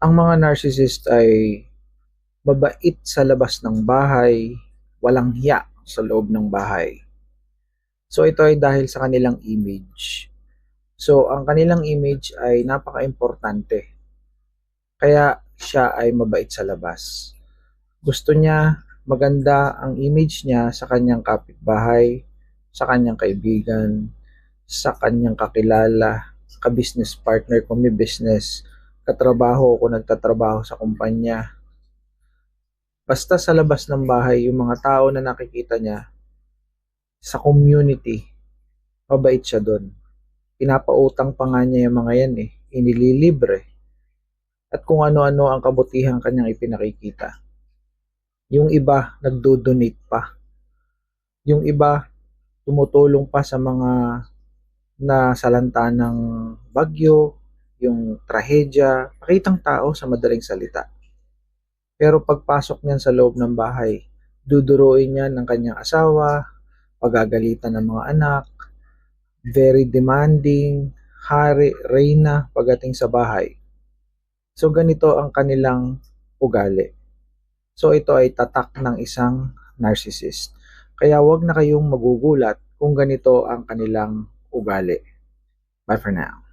Ang mga narcissist ay mabait sa labas ng bahay, walang hiya sa loob ng bahay. So ito ay dahil sa kanilang image. So ang kanilang image ay napaka-importante. Kaya siya ay mabait sa labas. Gusto niya maganda ang image niya sa kanyang kapitbahay, sa kanyang kaibigan, sa kanyang kakilala, ka-business partner kung may business, katrabaho kung nagtatrabaho sa kumpanya. Basta sa labas ng bahay, yung mga tao na nakikita niya sa community, mabait siya doon. Pinapautang pa nga niya yung mga yan eh, inililibre. At kung ano-ano ang kabutihan kanyang ipinakikita. Yung iba, nagdo-donate pa. Yung iba, tumutulong pa sa mga nasalanta ng bagyo, yung trahedya, pakitang tao sa madaling salita. Pero pagpasok niyan sa loob ng bahay, duduruin niya ng kanyang asawa, pagagalitan ng mga anak, very demanding, hari, reyna pagdating sa bahay. So ganito ang kanilang ugali. So ito ay tatak ng isang narcissist. Kaya wag na kayong magugulat kung ganito ang kanilang ugali. Bye for now.